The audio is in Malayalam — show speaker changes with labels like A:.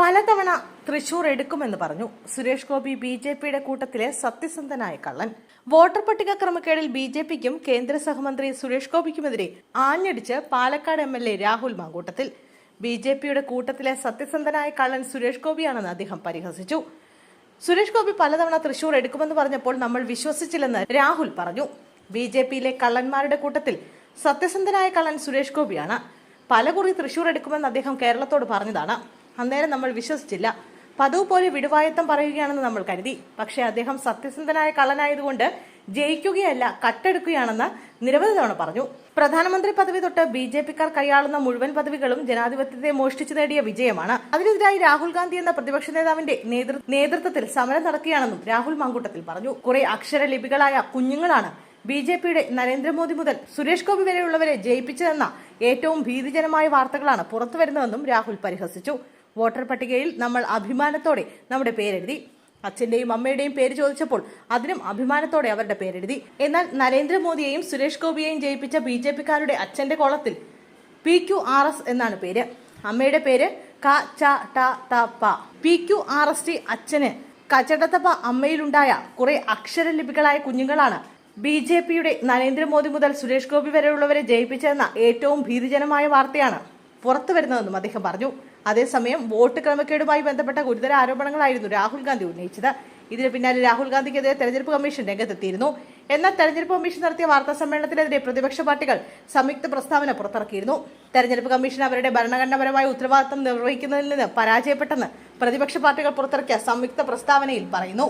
A: പലതവണ തൃശൂർ എടുക്കുമെന്ന് പറഞ്ഞു. സുരേഷ് ഗോപി ബി ജെ പിയുടെ കൂട്ടത്തിലെ സത്യസന്ധനായ കള്ളൻ. വോട്ടർ പട്ടിക ക്രമക്കേടിൽ ബി ജെ പിക്കും കേന്ദ്ര സഹമന്ത്രി സുരേഷ് ഗോപിക്കുമെതിരെ ആഞ്ഞടിച്ച് Palakkad M L A Rahul Mankoottathil. B J പിയുടെ കൂട്ടത്തിലെ സത്യസന്ധനായ കള്ളൻ സുരേഷ് ഗോപിയാണെന്ന് അദ്ദേഹം പരിഹസിച്ചു. സുരേഷ് ഗോപി പലതവണ തൃശൂർ എടുക്കുമെന്ന് പറഞ്ഞപ്പോൾ നമ്മൾ വിശ്വസിച്ചില്ലെന്ന് രാഹുൽ പറഞ്ഞു. ബി ജെ പിയിലെ കള്ളന്മാരുടെ കൂട്ടത്തിൽ സത്യസന്ധനായ കള്ളൻ സുരേഷ് ഗോപിയാണ്. പലകുറി തൃശൂർ എടുക്കുമെന്ന് അദ്ദേഹം കേരളത്തോട് പറഞ്ഞതാണ്. അന്നേരം നമ്മൾ വിശ്വസിച്ചില്ല. പതിവ് പോലെ വിടുവായത്തം പറയുകയാണെന്ന് നമ്മൾ കരുതി. പക്ഷേ അദ്ദേഹം സത്യസന്ധനായ കള്ളനായതുകൊണ്ട് ജയിക്കുകയല്ല കട്ടെടുക്കുകയാണെന്ന് നിരവധി തവണ പറഞ്ഞു. പ്രധാനമന്ത്രി പദവി തൊട്ട് ബി ജെ പിക്കാർ കൈയാളുന്ന മുഴുവൻ പദവികളും ജനാധിപത്യത്തെ മോഷ്ടിച്ചു നേടിയ വിജയമാണ്. അതിനെതിരായി രാഹുൽ ഗാന്ധി എന്ന പ്രതിപക്ഷ നേതാവിന്റെ നേതൃത്വത്തിൽ സമരം നടക്കുകയാണെന്നും രാഹുൽ മാങ്കൂട്ടത്തിൽ പറഞ്ഞു. കുറെ അക്ഷരലിപികളായ കുഞ്ഞുങ്ങളാണ് ബി ജെ പിയുടെ നരേന്ദ്രമോദി മുതൽ സുരേഷ് ഗോപി വരെയുള്ളവരെ ജയിപ്പിച്ചതെന്ന ഏറ്റവും ഭീതിജനമായ വാർത്തകളാണ് പുറത്തുവരുന്നതെന്നും രാഹുൽ പരിഹസിച്ചു. വോട്ടർ പട്ടികയിൽ നമ്മൾ അഭിമാനത്തോടെ നമ്മുടെ പേരെഴുതി. അച്ഛന്റെയും അമ്മയുടെയും പേര് ചോദിച്ചപ്പോൾ അതിനും അഭിമാനത്തോടെ അവരുടെ പേരെഴുതി. എന്നാൽ നരേന്ദ്രമോദിയെയും സുരേഷ് ഗോപിയെയും ജയിപ്പിച്ച ബി ജെ പിക്കാരുടെ അച്ഛന്റെ കോളത്തിൽ പി ക്യു ആർ എസ് എന്നാണ് പേര്. അമ്മയുടെ പേര് ക ച ട ത പ. P Q R S T അച്ഛന് കച്ചടത്തപ്പ അമ്മയിലുണ്ടായ കുറെ അക്ഷരലിപികളായ കുഞ്ഞുങ്ങളാണ് ബി ജെ പിയുടെ നരേന്ദ്രമോദി മുതൽ സുരേഷ് ഗോപി വരെയുള്ളവരെ ജയിപ്പിച്ചെന്ന ഏറ്റവും ഭീതിജനമായ വാർത്തയാണ് പുറത്തു വരുന്നതെന്നും അദ്ദേഹം പറഞ്ഞു. അതേസമയം വോട്ട് ക്രമക്കേടുമായി ബന്ധപ്പെട്ട ഗുരുതര ആരോപണങ്ങളായിരുന്നു രാഹുൽ ഗാന്ധി ഉന്നയിച്ചത്. ഇതിന് പിന്നാലെ രാഹുൽ ഗാന്ധിക്കെതിരെ തെരഞ്ഞെടുപ്പ് കമ്മീഷൻ രംഗത്തെത്തിയിരുന്നു. എന്നാൽ തെരഞ്ഞെടുപ്പ് കമ്മീഷൻ നടത്തിയ വാർത്താ സമ്മേളനത്തിനെതിരെ പ്രതിപക്ഷ പാർട്ടികൾ സംയുക്ത പ്രസ്താവന പുറത്തിറക്കിയിരുന്നു. തെരഞ്ഞെടുപ്പ് കമ്മീഷൻ അവരുടെ ഭരണഘടനാപരമായ ഉത്തരവാദിത്തം നിർവഹിക്കുന്നതിൽ നിന്ന് പരാജയപ്പെട്ടെന്ന് പ്രതിപക്ഷ പാർട്ടികൾ പുറത്തിറക്കിയ സംയുക്ത പ്രസ്താവനയിൽ പറയുന്നു.